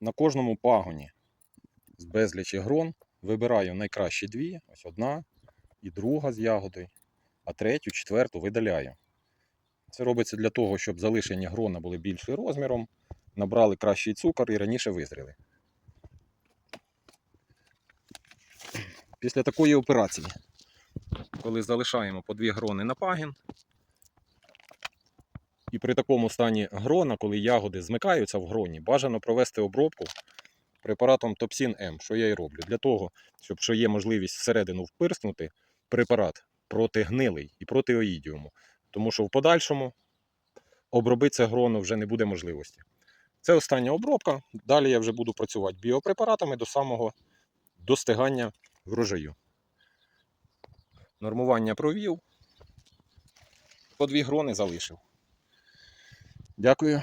на кожному пагоні з безлічі грон вибираю найкращі дві, ось одна і друга з ягодою, а третю, четверту видаляю. Це робиться для того, щоб залишені грона були більші розміром, набрали кращий цукор і раніше визріли. Після такої операції, коли залишаємо по дві грони на пагін, і при такому стані грона, коли ягоди змикаються в гроні, бажано провести обробку препаратом Топсін М, що я і роблю, для того, щоб що є можливість всередину впирснути препарат проти гнилий і проти оїдіуму. Тому що в подальшому обробити це гроно вже не буде можливості. Це остання обробка. Далі я вже буду працювати біопрепаратами до самого достигання врожаю. Нормування провів. По дві грони залишив. Дякую.